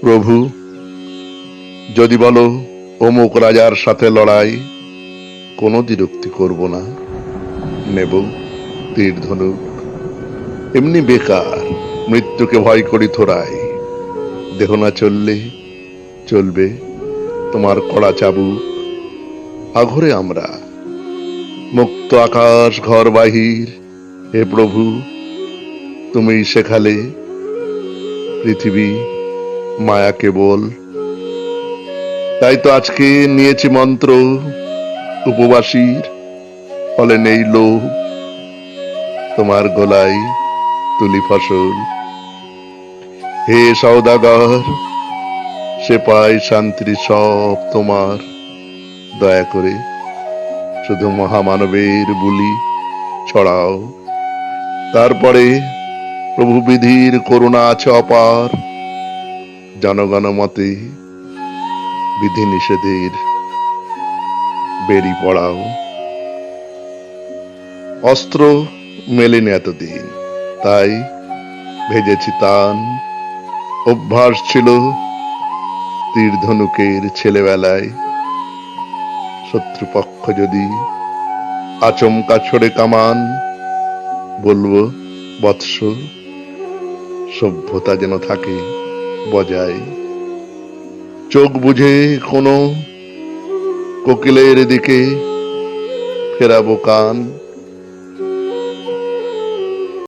প্রভু, যদি বলো, অমুক রাজার সাথে লড়াই, কোনো দ্বিরুক্তি করব না। নেব, তীর ধনুক। এমনি বেকার, মৃত্যুকে ভয় করি থোড়াই। দেহ না চললে চলবে তোমার কড়া চাবুক। আঘরে আমরা, মুক্ত আকাশ ঘর বাহির। হে প্রভু, তুমি শেখালে পৃথিবী মায়া কেবল। তাই তো আজকে নিয়েছি মন্ত্র, উপবাসীর ফলে নেই লোভ। তোমার গলায় তুলি ফসল। হে সৌদাগর সে পায় শান্তির সব তোমার। দয়া করে শুধু মহামানবের বুলি ছড়াও। তারপরে প্রভু বিধির করুণা আছে অপার। জনগণ মতে বিধি নিষেধের বেরি পড়াও। অস্ত্র মেলেনি এতদিন, তাই ভেজেছি তান। অভ্যাস ছিল তীর ধনুকের ছেলেবেলায়। শত্রুপক্ষ যদি আচমকা ছড়ে কামান, বলব, বৎস, সভ্যতা যেন থাকে। বজায়। চোখ বুঝে কোনো কোকিলের দিকে ফেরাবো কান।